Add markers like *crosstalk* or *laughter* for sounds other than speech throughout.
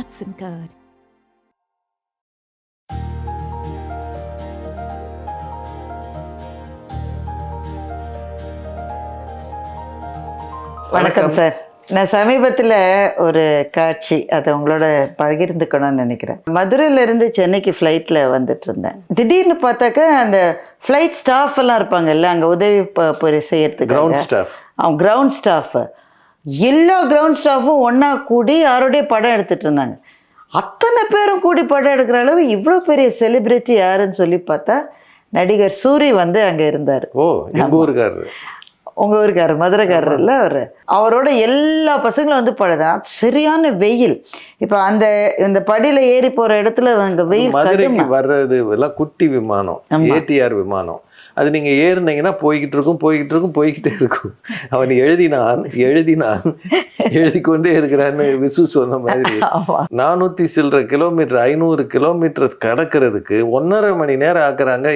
Hudson Code. வணக்கம் sir. நான் சமீபத்தில் ஒரு காட்சி அதை உங்களோட பகிர்ந்துக்கணும்னு நினைக்கிறேன். மதுரையிலேருந்து சென்னைக்கு ஃப்ளைட்டில் வந்துட்டு இருந்தேன் திடீர்னு பார்த்தாக்கா அந்த ஃப்ளைட் ஸ்டாஃப் எல்லாம் இருப்பாங்கல்ல அங்கே உதவி செய்யறதுக்கு கிரவுண்ட் ஸ்டாஃப் அவன் கிரவுண்ட் ஸ்டாஃபு எல்லா கிரவுண்ட் ஸ்டாஃபும் ஒன்றா கூடி யாரோடைய படம் எடுத்துட்டு இருந்தாங்க. அத்தனை பேரும் கூடி படம் எடுக்கிற அளவு இவ்வளோ பெரிய செலிபிரிட்டி யாருன்னு சொல்லி பார்த்தா நடிகர் சூரி வந்து அங்கே இருந்தார். ஓ ஊருக்காரரு? உங்க ஊருக்காரர் மதுரைக்காரர் இல்லை அவர்? அவரோட எல்லா பசங்களும் வந்து படுதான் சரியான வெயில். இப்போ அந்த இந்த படியில ஏறி போற இடத்துல அங்க வெயில் மதுரைக்கு. வர்றது எல்லாம் குட்டி விமானம் ஏடிஆர் விமானம். அது நீங்க ஏறுனீங்கன்னா போய்கிட்டு இருக்கும் போய்கிட்டு இருக்கும் போய்கிட்டே இருக்கும். அவன் எழுதினான் எழுதினான் எழுதி கொண்டே இருக்கிறான்னு விசு சொன்ன மாதிரி. நானூத்தி சில்லற கிலோமீட்டர் ஐநூறு கிலோமீட்டர் கடக்கிறதுக்கு ஒன்றரை மணி நேரம் ஆக்குறாங்க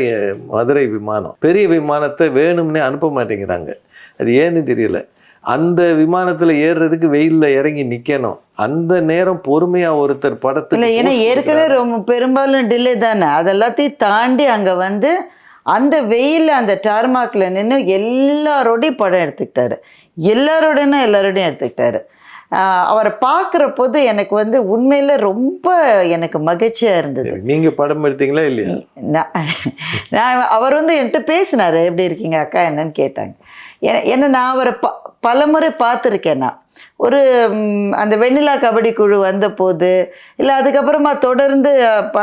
மதுரை விமானம். பெரிய விமானத்தை வேணும்னே அனுப்ப மாட்டேங்கிறாங்க. அது ஏன்னு தெரியல. அந்த விமானத்துல ஏறுறதுக்கு வெயில்ல இறங்கி நிக்கணும். அந்த நேரம் பொறுமையா ஒருத்தர் படத்துல ஏன்னா ஏற்கனவே ரொம்ப பெரும்பாலும் டிலே தானே. அது எல்லாத்தையும் தாண்டி அங்க வந்து அந்த வெயில்ல அந்த டார்மாக்ல நின்று எல்லாரோடையும் படம் எடுத்துக்கிட்டாரு. எல்லாரோடையும் எல்லாரோடையும் எடுத்துக்கிட்டாரு. அவரை பார்க்குற போது எனக்கு வந்து உண்மையில ரொம்ப எனக்கு மகிழ்ச்சியா இருந்தது. நீங்க படம் எடுத்தீங்களா இல்லையா? நான் அவர் வந்து என்கிட்ட பேசினார் எப்படி இருக்கீங்க அக்கா என்னன்னு கேட்டாங்க. ஏன்னா நான் அவரை ப பலமுறை பார்த்துருக்கேன் நான். ஒரு அந்த வெண்ணிலா கபடி குழு வந்த போது இல்லை அதுக்கப்புறமா தொடர்ந்து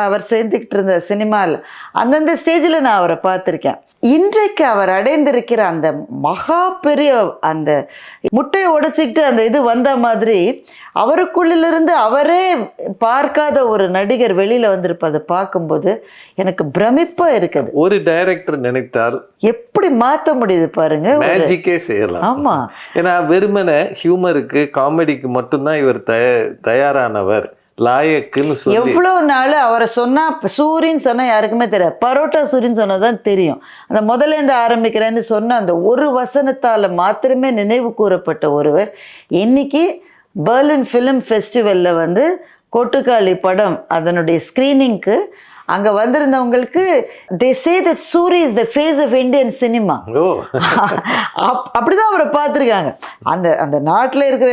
அவர் சேர்ந்துக்கிட்டு இருந்த சினிமாவில் அந்தந்த ஸ்டேஜில் நான் அவரை பார்த்துருக்கேன். இன்றைக்கு அவர் அடைந்திருக்கிற அந்த மகா பெரிய அந்த முட்டையை உடைச்சிக்கிட்டு அந்த இது வந்த மாதிரி அவருக்குள்ளிலிருந்து அவரே பார்க்காத ஒரு நடிகர் வெளியில் வந்திருப்பதை பார்க்கும்போது எனக்கு பிரமிப்பாக இருக்குது. ஒரு டைரக்டர் நினைத்தால் எப்படி மாற்ற முடியுது பாருங்க மேஜிக்கே செய்யலாம். ஆமா. ஏன்னா வெறுமனே ஹியூமருக்கு காமெடிக்கு மட்டும்தான் இவர் தய தயாரானவர். லாயக்குன்னு சொல்லி. எவ்வளோ நாள் அவரை சொன்னா சூரின்னு சொன்னா யாருக்குமே தெரியாது. பரோட்டா சூரின்னு சொன்னதான் தெரியும். அந்த முதல்ல இருந்து ஆரம்பிக்கிறேன்னு சொன்ன அந்த ஒரு வசனத்தால மாத்திரமே நினைவு கூறப்பட்ட ஒருவர் இன்னைக்கு பெர்லின் ஃபிலிம் ஃபெஸ்டிவல்ல வந்து கொட்டுக்காளி படம் அதனுடைய ஸ்க்ரீனிங்க்கு அங்க வந்திருந்தவங்களுக்கு they say that Soori is the face of Indian cinema அப்படிதான் அவரை பார்த்துருக்காங்க. அந்த அந்த நாட்டில் இருக்கிற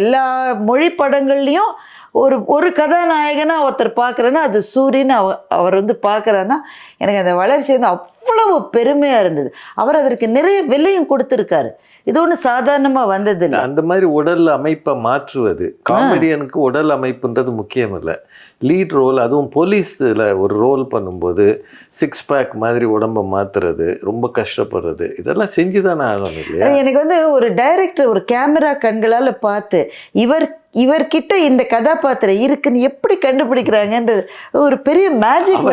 எல்லா மொழி படங்கள்லையும் ஒரு ஒரு கதாநாயகனா ஒருத்தர் பார்க்குறேன்னா அது சூரியன் அவ அவர் வந்து பார்க்குறான்னா எனக்கு அந்த வளர்ச்சி வந்து அவ்வளவு பெருமையாக இருந்தது. அவர் அதற்கு நிறைய விலையும் கொடுத்துருக்காரு. இது ஒன்றும் சாதாரணமாக வந்ததில்லை. அந்த மாதிரி உடல் அமைப்பை மாற்றுவது காமெடியனுக்கு உடல் அமைப்புன்றது முக்கியம் இல்லை லீட் ரோல் அதுவும் போலீஸில் ஒரு ரோல் பண்ணும்போது சிக்ஸ் பேக் மாதிரி உடம்பை மாத்துறது ரொம்ப கஷ்டப்படுறது இதெல்லாம் செஞ்சு தானே ஆகணும் இல்லையா? எனக்கு வந்து ஒரு டைரக்டர் ஒரு கேமரா கண்களால் பார்த்து இவர் இவர்கிட்ட இந்த கதாபாத்திரம் இருக்குன்னு எப்படி கண்டுபிடிக்கிறாங்கன்றது ஒரு பெரிய மேஜிக்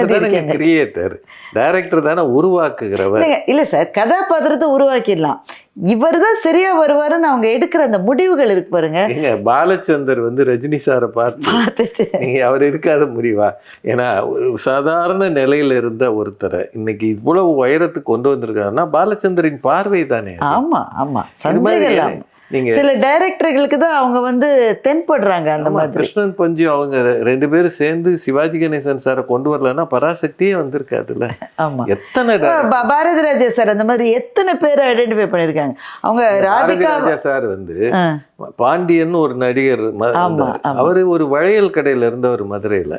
கிரியேட்டர் டைரக்டர் தானே உருவாக்குகிறவர். இல்லை சார் கதாபாத்திரத்தை உருவாக்கிடலாம். இவர் தான் சரியா வருவாருன்னு அவங்க எடுக்கிற அந்த முடிவுகள் இருக்கு பாருங்க. பாலச்சந்தர் வந்து ரஜினி சாரை பார்த்து பார்த்துட்டு. நீங்க அவர் இருக்காத முடிவா? ஏன்னா ஒரு சாதாரண நிலையில இருந்த ஒருத்தரை இன்னைக்கு இவ்வளவு உயரத்துக்கு கொண்டு வந்திருக்காருன்னா பாலச்சந்தரின் பார்வை தானே. ஆமா ஆமா. நீங்க சில டைரக்டர்களுக்கு தான் அவங்க வந்து தென்படுறாங்க அந்த மாதிரி. கிருஷ்ணன் பஞ்சு அவங்க ரெண்டு பேரும் சேர்ந்து சிவாஜி கணேசன் சாரை கொண்டு வரலன்னா பராசக்தியே வந்திருக்காதுல்ல ஆமா. எத்தனை பாரதி ராஜா சார் அந்த மாதிரி எத்தனை பேரை ஐடென்டிஃபை பண்ணியிருக்காங்க அவங்க ராதிகா ராஜா சார் வந்து பாண்டியன் ஒரு நடிகர். அவரு ஒரு வளையல் கடையில இருந்தவர் மதுரையில.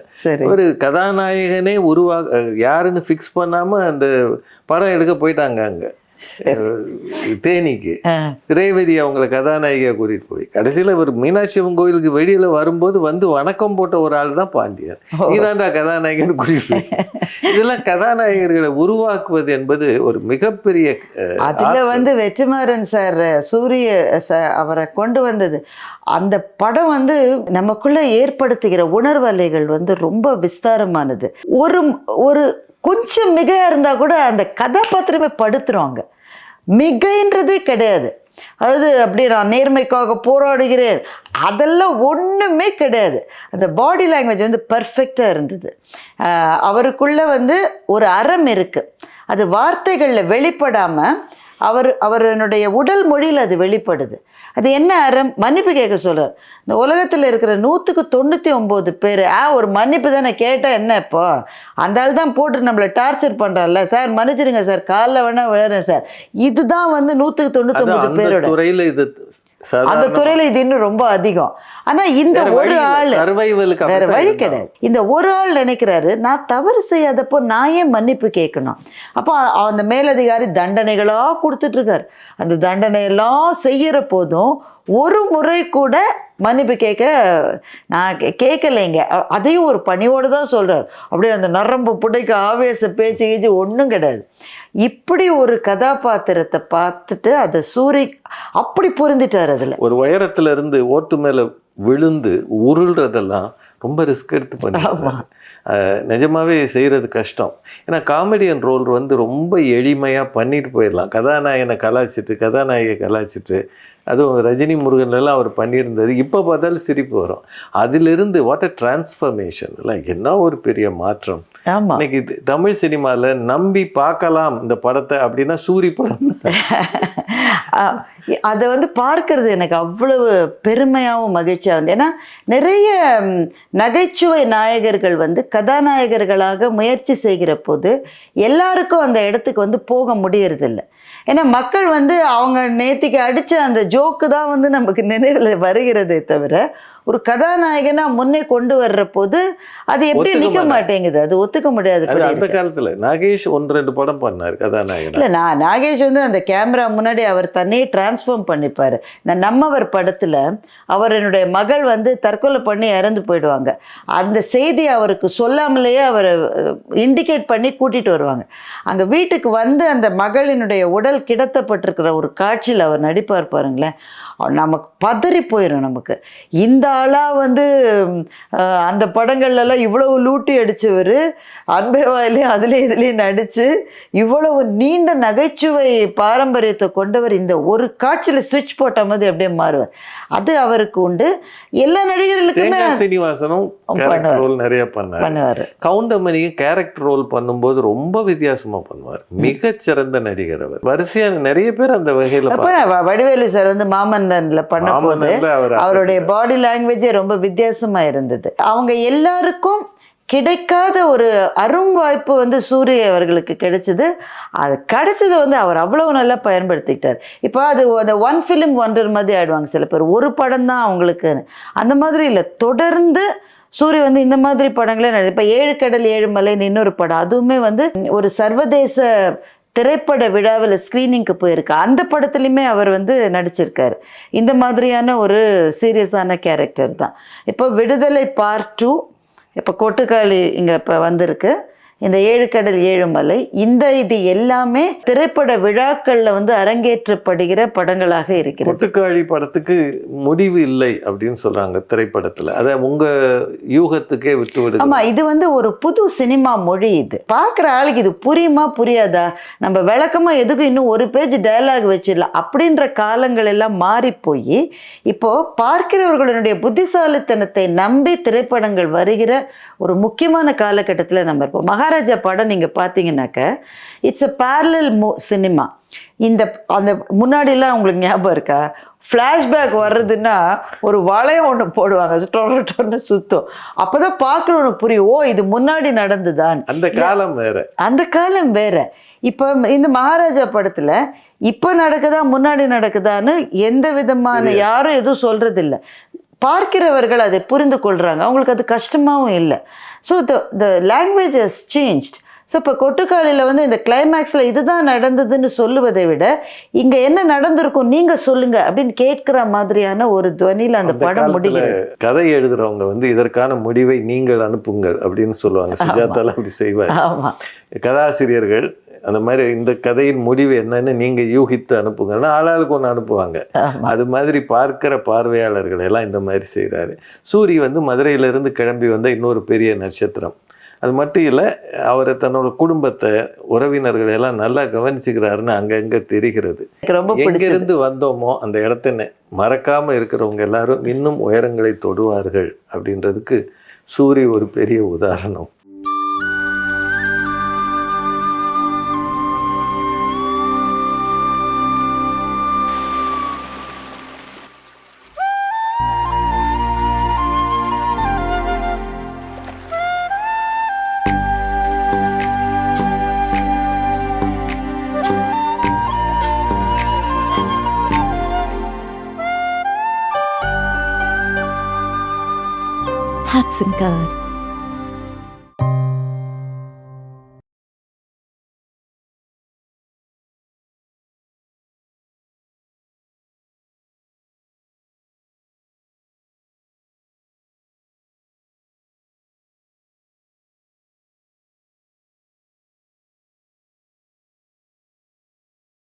ஒரு கதாநாயகனே உருவா யாருன்னு ஃபிக்ஸ் பண்ணாம அந்த படம் எடுக்க போயிட்டாங்க அங்க. தேனிக்கு. ஆ, ரேவதி அவங்கள கதாநாயகியா கூட்டிட்டு போய். கடைசியில ஒரு மீனாட்சி அம்மன் கோயிலுக்கு வெளியில வரும்போது வந்து வணக்கம் போட்ட ஒரு ஆள் தான் பாண்டியன். நீதான்டா கதாநாயகன் கூட்டிட்டு போய். இதெல்லாம் கதாநாயகர்களை உருவாக்குவது என்பது ஒரு மிகப்பெரிய அதுல வந்து வெற்றிமாறன் சார் சூரிய சார் அவரை கொண்டு வந்தது. அந்த படம் வந்து நமக்குள்ள ஏற்படுத்துகிற உணர்வலைகள் வந்து ரொம்ப விஸ்தாரமானது. ஒரு ஒரு கொஞ்சம் மிகையாக இருந்தால் கூட அந்த கதாபாத்திரமே படுத்துருவாங்க. மிகைன்றதே கிடையாது. அதாவது அப்படி நான் நேர்மைக்காக போராடுகிறேன். அதெல்லாம் ஒன்றுமே கிடையாது. அந்த பாடி லாங்குவேஜ் வந்து பர்ஃபெக்டாக இருந்தது. அவருக்குள்ளே வந்து ஒரு அறம் இருக்குது அது வார்த்தைகளில் வெளிப்படாமல் அவர் அவருடைய உடல் மொழியில் அது வெளிப்படுது. அது என்ன அறம்? மன்னிப்பு கேட்க சொல்றார். இந்த உலகத்தில் இருக்கிற நூற்றுக்கு தொண்ணூற்றி ஒம்பது பேர் ஆ ஒரு மன்னிப்பு தானே கேட்டால் என்ன இப்போ? அந்த ஆள் தான் போட்டு நம்மளை டார்ச்சர் பண்ணுறான்ல சார் மன்னிச்சிருங்க சார். காலைல வேணா விழுறேன் சார். இதுதான் வந்து நூற்றுக்கு தொண்ணூற்றி ஒம்பது பேரோட. துறையில இது அந்த துறையில இது இன்னும் ரொம்ப அதிகம் ஆனா இந்த ஒரு. ஆள் சர்வைவலுக்கு வேற வழி. கிடையாது இந்த ஒரு ஆள் நினைக்கிறாரு நான் தவறு செய்யாதப்போ நான் ஏன் மன்னிப்பு கேட்கணும் அப்போ அந்த மேலதிகாரி தண்டனைகளா கொடுத்துட்டு இருக்காரு அந்த தண்டனை எல்லாம் செய்யற போதும் ஒரு முறை கூட மன்னிப்பு கேட்க நான் கேட்கலைங்க. அதையும் ஒரு பணியோடு தான் சொல்றார். அப்படியே அந்த நரம்பு புடைக்க ஆவேச பேச்சு கீச்சு ஒன்றும் கிடையாது. இப்படி ஒரு கதாபாத்திரத்தை பார்த்துட்டு அதை சூரி அப்படி பொருந்திட்டார் அதுல. ஒரு உயரத்துல இருந்து ஓட்டு மேல விழுந்து உருள்றதெல்லாம் ரொம்ப ரிஸ்க் எடுத்து ஆமா. பண்ணி நிஜமாவே செய்யறது கஷ்டம். ஏன்னா காமெடியன் ரோல் வந்து ரொம்ப எளிமையா பண்ணிட்டு போயிடலாம். கதாநாயகனை கலாய்ச்சிட்டு கதாநாயகை கலாய்ச்சிட்டு அதுவும் ரஜினி முருகன் எல்லாம் அவர் பண்ணியிருந்தது. இப்போ பார்த்தாலும் சிரிப்பு வரும். அதிலிருந்து வாட் அ டிரான்ஸ்ஃபர்மேஷன் எல்லாம் என்ன ஒரு பெரிய மாற்றம். இன்னைக்கு தமிழ் சினிமால நம்பி பார்க்கலாம் இந்த படத்தை அப்படின்னா சூரி படம். *laughs* அதை வந்து பார்க்கறது எனக்கு அவ்வளவு பெருமையாகவும் மகிழ்ச்சியாக வந்து ஏன்னா நிறைய நகைச்சுவை நாயகர்கள் வந்து கதாநாயகர்களாக முயற்சி செய்கிற போது எல்லாருக்கும் அந்த இடத்துக்கு வந்து போக முடியறதில்ல. ஏன்னா மக்கள் வந்து அவங்க நேத்திக்கு அடித்த அந்த ஜோக்கு தான் வந்து நமக்கு நினைவில் வருகிறதே தவிர ஒரு கதாநாயகனா முன்னே கொண்டு வர்ற போது அது எப்படி நிக்க மாட்டாங்க. மாட்டேங்குது? அது ஒத்துக்க முடியாது அந்த காலத்துல நாகேஷ் ஒன்று ரெண்டு படம் பண்ணார் கதாநாயகனா. இல்லை நான் நாகேஷ் வந்து அந்த கேமரா முன்னாடி அவர் தன்னையே டிரான்ஸ்ஃபார்ம் பண்ணிப்பார். இந்த நம்மவர் படத்தில் அவர் என்னுடைய மகள் வந்து தற்கொலை பண்ணி இறந்து போயிடுவாங்க. அந்த செய்தி அவருக்கு சொல்லாமலேயே அவரை இண்டிகேட் பண்ணி கூட்டிகிட்டு வருவாங்க. அங்கே வீட்டுக்கு வந்து அந்த மகளினுடைய உடல் கிடத்தப்பட்டிருக்கிற ஒரு காட்சியில் அவர் நடிப்பார் பாருங்களேன். நமக்கு பதறி போயிடும் நமக்கு. இந்த ஆளாக வந்து அந்த படங்கள்லாம் இவ்வளவு லூட்டி அடிச்சவர் அன்பே வாயிலையும் அதுலேயும் இதுலேயும் நடித்து இவ்வளவு நீண்ட நகைச்சுவை பாரம்பரியத்தை கொண்டவர் இந்த ஒரு காட்சியில் சுவிட்ச் போட்ட மாதிரி அப்படியே மாறுவார். அது அவருக்கு உண்டு. எல்லா நடிகர்களுக்குமே சீனிவாசனும். ரோல் நிறைய பண்ணார். பண்ணுவார். கவுண்டமணியும் கேரக்டர் ரோல் பண்ணும்போது ரொம்ப வித்தியாசமா பண்ணுவார். மிகச்சிறந்த நடிகர் அவர். வரிசையா நிறைய பேர் அந்த வகையில வடிவேலு சார் வந்து மாமன்னன்ல பண்ணும்போது அவருடைய பாடி லாங்குவேஜே ரொம்ப வித்தியாசமா இருந்தது. அவங்க எல்லாருக்கும் கிடைக்காத ஒரு அரும் வாய்ப்பு வந்து சூரிய அவர்களுக்கு கிடைச்சது. அது கிடைச்சதை வந்து அவர் அவ்வளவு நல்லா பயன்படுத்திக்கிட்டார். இப்போ அது அந்த ஒன் ஃபிலிம் ஒன்றர் மாதிரி ஆயிடுவாங்க சில பேர். ஒரு படம் தான் அவங்களுக்கு. அந்த மாதிரி இல்லை. தொடர்ந்து சூரிய வந்து இந்த மாதிரி படங்களே நடி இப்போ ஏழு கடல் ஏழு மலைன்னு இன்னொரு படம். அதுவுமே வந்து ஒரு சர்வதேச திரைப்பட விழாவில் ஸ்க்ரீனிங்க்கு போயிருக்கு? அந்த படத்துலையுமே அவர் வந்து நடிச்சிருக்காரு. இந்த மாதிரியான ஒரு சீரியஸான கேரக்டர் தான். இப்போ விடுதலை பார்ட் டூ இப்போ கொட்டுக்காளி இங்கே இப்போ வந்திருக்கு. இந்த ஏழு கடல் ஏழு மலை இந்த இது எல்லாமே திரைப்பட விழாக்களில் வந்து அரங்கேற்றப்படுகிற படங்களாக இருக்கிறது. கொட்டுக்காளி படத்துக்கு முடிவு இல்லை அப்படின்னு சொல்றாங்க திரைப்படத்துல. அத உங்க யூகத்துக்கே விட்டு விடுது ஆமா இது வந்து ஒரு புது சினிமா மொழி இது. பார்க்குற ஆளுக்கு இது புரியுமா புரியாதா? நம்ம விளக்கமா எதுக்கும் இன்னும் ஒரு பேஜ் டயலாக் வச்சிடலாம்? அப்படின்ற காலங்கள் எல்லாம் மாறி போய் இப்போ பார்க்கிறவர்களுடைய புத்திசாலித்தனத்தை நம்பி திரைப்படங்கள் வருகிற ஒரு முக்கியமான காலகட்டத்தில் நம்ம இருப்போம். மகாராஜா படம் நீங்க பார்த்தீங்கன்னாக்க இட்ஸ் a parallel மூ சினிமா இந்த அந்த முன்னாடிலாம் உங்களுக்கு ஞாபகம் இருக்கா? ஃப்ளாஷ்பேக் வர்றதுன்னா ஒரு வளையம் ஒன்று போடுவாங்க டொன்னு சுத்தம். அப்பதான் பார்க்குறவனுக்கு புரியும். ஓ இது முன்னாடி நடந்துதான் அந்த காலம் வேற. அந்த காலம் வேற. இப்போ இந்த மகாராஜா படத்துல இப்போ நடக்குதா முன்னாடி நடக்குதான்னு எந்த விதமான யாரும் எதுவும் சொல்றது இல்ல பார்க்கிறவர்கள் அதை புரிந்து கொள்றாங்க. அவங்களுக்கு அது கஷ்டமாவும் இல்லை. So the the language has changed so இப்போ கொட்டுக்காலியில் வந்து இந்த கிளைமேக்ஸில் இதுதான் நடந்ததுன்னு சொல்லுவதை விட இங்கே என்ன நடந்திருக்கும் நீங்கள் சொல்லுங்க அப்படின்னு கேட்கிற மாதிரியான ஒரு துவனியில் அந்த படம் முடிகிறது. கதை எழுதுறவங்க வந்து இதற்கான முடிவை நீங்கள் அனுப்புங்கள் அப்படின்னு சொல்லுவாங்க. சுஜாதாலாம் அப்படி செய்வார். கதாசிரியர்கள் அந்த மாதிரி இந்த கதையின் முடிவு என்னன்னு நீங்க யூகித்து அனுப்புங்கன்னா ஆளாளுக்கு ஒன்று அனுப்புவாங்க. அது மாதிரி பார்க்கிற பார்வையாளர்கள் எல்லாம் இந்த மாதிரி செய்கிறாரு சூரி வந்து மதுரையிலிருந்து கிளம்பி வந்த இன்னொரு பெரிய நட்சத்திரம். அது மட்டும் இல்லை அவர் தன்னோட குடும்பத்தை உறவினர்களை எல்லாம் நல்லா கவனிச்சுக்கிறாருன்னு அங்கங்க தெரிகிறது. ரொம்ப எங்கிருந்து வந்தோமோ அந்த இடத்த நெ- மறக்காம இருக்கிறவங்க எல்லாரும் இன்னும் உயரங்களை தொடுவார்கள் அப்படின்றதுக்கு சூரி ஒரு பெரிய உதாரணம். สังกัด